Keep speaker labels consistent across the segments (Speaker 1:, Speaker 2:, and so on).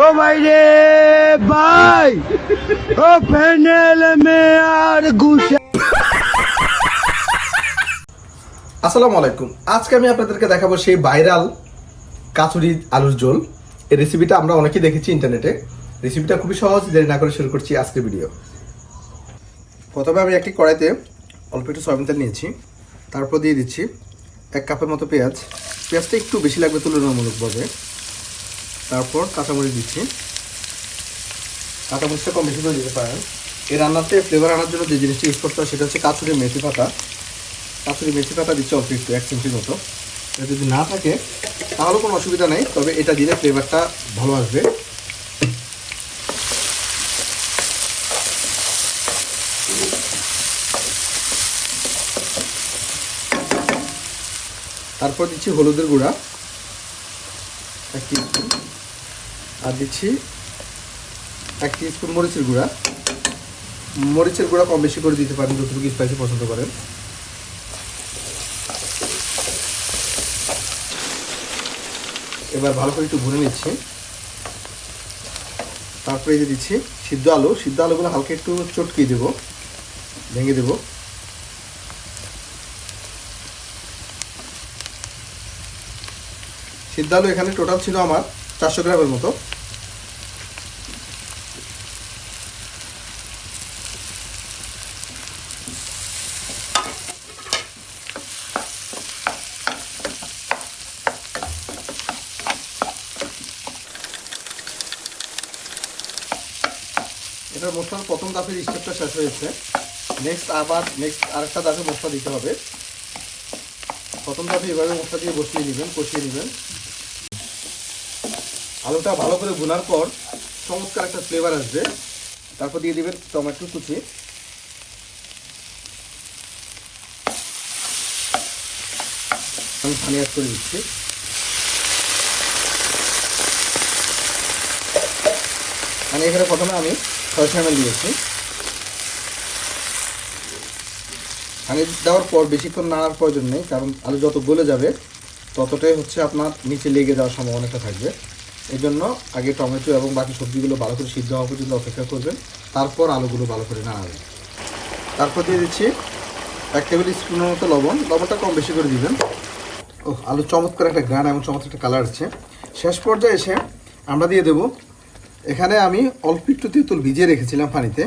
Speaker 1: ও ভাই রে ভাই। ও প্যানেল মে আর ঘুষে
Speaker 2: আসসালামু আলাইকুম। আজকে আমি আপনাদেরকে দেখাবো সেই ভাইরাল কাচুরি আলুর ঝোল। এই রেসিপিটা আমরা অনেকেই দেখেছি ইন্টারনেটে রেসিপিটা খুবই সহজ, দেরি না করে শুরু করছি আজকের ভিডিও প্রথমে আমি একটি কড়াইতে অল্প একটু সয়াবিন তেল নিয়েছি। তারপর দিয়ে দিচ্ছি এক কাপের মতো পেঁয়াজ। পেঁয়াজটা একটু বেশি লাগবে তুলনামূলকভাবে। তারপর কাঁচামরিচ দিচ্ছি। কাঁচামরিচটা কম বেশি করে দিতে পারেন। এই রান্নাতে ফ্লেভার আনার জন্য যে জিনিসটি ইউজ করতে হয় সেটা হচ্ছে কাঁচুরি মেথি পাতা। কাঁচুরি মেথি পাতা দিচ্ছে অল্প একটু, এক চিমটির মতো। এটা যদি না থাকে, তাহলে কোনো অসুবিধা নেই, তবে এটা দিলে ফ্লেভারটা ভালো আসবে। তারপর দিচ্ছি হলুদের গুঁড়া। এক আর দিচ্ছি এক স্পুন মরিচের গুঁড়া। মরিচের গুঁড়া কম বেশি করে দিতে পারেন, যতটুকু স্পাইসি পছন্দ করেন। এবার ভালো করে একটু ভুনে নিচ্ছি। তারপরে যে দিচ্ছি সিদ্ধ আলু। সিদ্ধ আলুগুলো হালকা একটু চটকিয়ে দেবো, ভেঙে দেবো। সিদ্ধ আলু এখানে টোটাল ছিল আমার চারশো গ্রামের মতো। এটার মশলার প্রথম দাফের স্টেপটা শেষ হয়েছে নেক্সট আবার নেক্সট আরেকটা দাফে মশলা দিতে হবে। প্রথম দাফে এভাবে মশলা দিয়ে বসিয়ে নেবেন কষিয়ে নেবেন আলুটা ভালো করে ভুনার পর চমৎকার একটা ফ্লেভার আসবে। তারপর দিয়ে দিবেন টমেটো কুচি। আমি পানি অ্যাড করে দিচ্ছি। মানে এখানে প্রথমে আমি ছয়শো এমএল দিয়েছি। পানি দেওয়ার পর বেশিক্ষণ নাড়ার প্রয়োজন নেই, কারণ আলু যত গলে যাবে, ততটাই হচ্ছে আপনার নিচে লেগে যাওয়ার সম্ভাবনাটা থাকবে। এই জন্য আগে টমেটো এবং বাকি সবজিগুলো ভালো করে সিদ্ধ হওয়া পর্যন্ত অপেক্ষা করবেন। তারপর আলুগুলো ভালো করে নাড়াবেন। তারপর দিয়ে দিচ্ছি এক টেবিল স্পুনের মতো লবণ। লবণটা কম বেশি করে দিবেন। ও আলু চমৎকার একটা গ্রান এবং চমৎকার একটা কালার আছে। শেষ পর্যায়ে এসে আমরা দিয়ে দেবো, এখানে আমি অল্প একটু তেঁতুল ভিজিয়ে রেখেছিলাম পানিতে।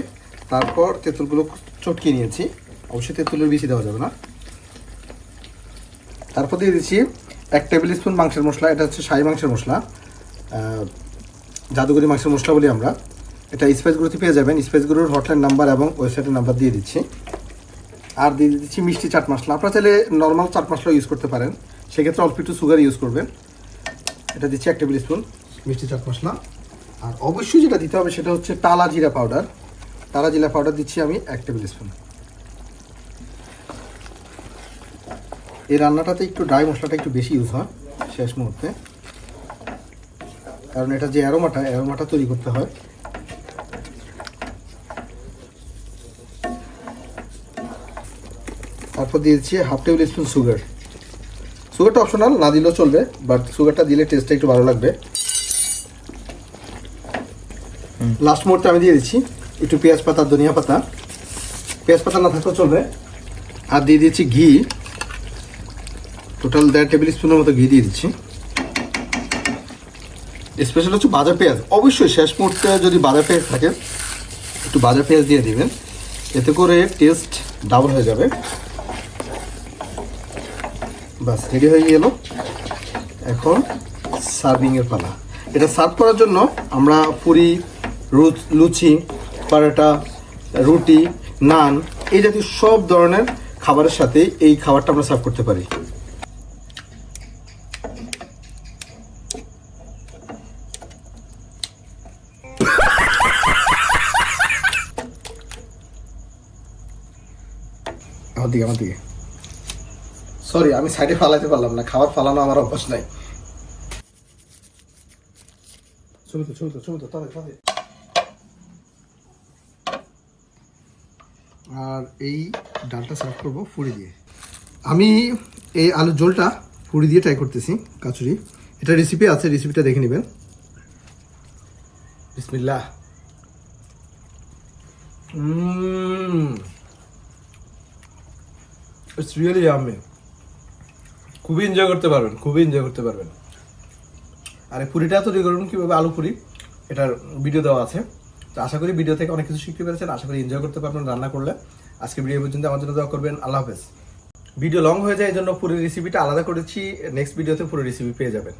Speaker 2: তারপর তেঁতুলগুলো চটকিয়ে নিয়েছি। অবশ্যই তেঁতুলের বেশি দেওয়া যাবে না। তারপর দিয়ে দিচ্ছি এক টেবিল স্পুন মাংসের মশলা। এটা হচ্ছে শাহি মাংসের মশলা। জাদুগরি মাংসের মশলা বলি আমরা। এটা স্পাইসগুলোতে পেয়ে যাবেন। স্পাইসগুলোর হটলাইন নাম্বার এবং ওয়েবসাইটের নাম্বার দিয়ে দিচ্ছি। আর দিয়ে দিচ্ছি মিষ্টি চাট মশলা। আপনারা চাইলে নর্মাল চাট মশলা ইউজ করতে পারেন। সেক্ষেত্রে অল্প একটু সুগার ইউজ করবেন। এটা দিচ্ছি এক টেবিল স্পুন মিষ্টি চাট মশলা। আর অবশ্যই যেটা দিতে হবে সেটা হচ্ছে টালা জিরা পাউডার টালা জিরা পাউডার দিচ্ছি আমি এক টেবিল স্পুন এই রান্নাটাতে একটু ড্রাই মশলাটা একটু বেশি ইউজ হয় শেষ মুহূর্তে। কারণ এটা যে অ্যারোমাটা অ্যারোমাটা তৈরি করতে হয়। তারপর দিয়েছি হাফ টেবিল স্পুন সুগার। সুগারটা অপশনাল, না দিলেও চলবে, বাট সুগারটা দিলে টেস্টটা একটু ভালো লাগবে। লাস্ট মুহূর্তে আমি দিয়ে দিচ্ছি একটু পেঁয়াজ পাতা, ধনিয়া পাতা। পেঁয়াজ পাতা না থাকলেও চলবে। আর দিয়ে দিয়েছি ঘি। টোটাল দেড় টেবিল স্পুনের মতো ঘি দিয়ে দিচ্ছি। স্পেশাল হচ্ছে বাজার পেঁয়াজ। অবশ্যই শেষ মুহূর্তে যদি বাজার পেঁয়াজ থাকে, একটু বাজার পেঁয়াজ দিয়ে দিবেন। এতে করে টেস্ট ডাবল হয়ে যাবে। বাস রেডি হয়ে গেল। এখন সার্ভিংয়ের পালা। এটা সার্ভ করার জন্য আমরা পুরি লুচি, পরোটা, রুটি, নান, এই জাতীয় সব ধরনের খাবারের সাথে এই খাবারটা আমরা সার্ভ করতে পারি। আমার দিকে আমার দিকে সরি আমি সাইডে ফালাইতে পারলাম না, খাবার ফালানো আমার অভ্যাস নাই। ছবি তো, ছবি আর এই ডালটা সার্ভ করব ফুড়ি দিয়ে। আমি এই আলুর ঝোলটা ফুড়ি দিয়ে ট্রাই করতেছি, কাচুরি। এটা রেসিপি আছে রেসিপিটা দেখে নেবেন। বিসমিল্লাহ। Mm. It's রিয়েলি আমি খুবই এনজয় করতে পারবেন, খুবই এনজয় করতে পারবেন। আর এই পুরিটা তৈরি করুন, কীভাবে আলু পুরি, এটার ভিডিও দেওয়া আছে। তো আশা করি ভিডিও থেকে অনেক কিছু শিখতে পেরেছেন, আশা করি এনজয় করতে পারবেন, রান্না করলে। আজকে ভিডিও পর্যন্ত, আমার জন্য দেওয়া করবেন, আল্লাহ হাফেজ। ভিডিও লং হয়ে যায়, এই জন্য পুরো রেসিপিটা আলাদা করেছি নেক্সট ভিডিওতে পুরো রেসিপি পেয়ে যাবেন।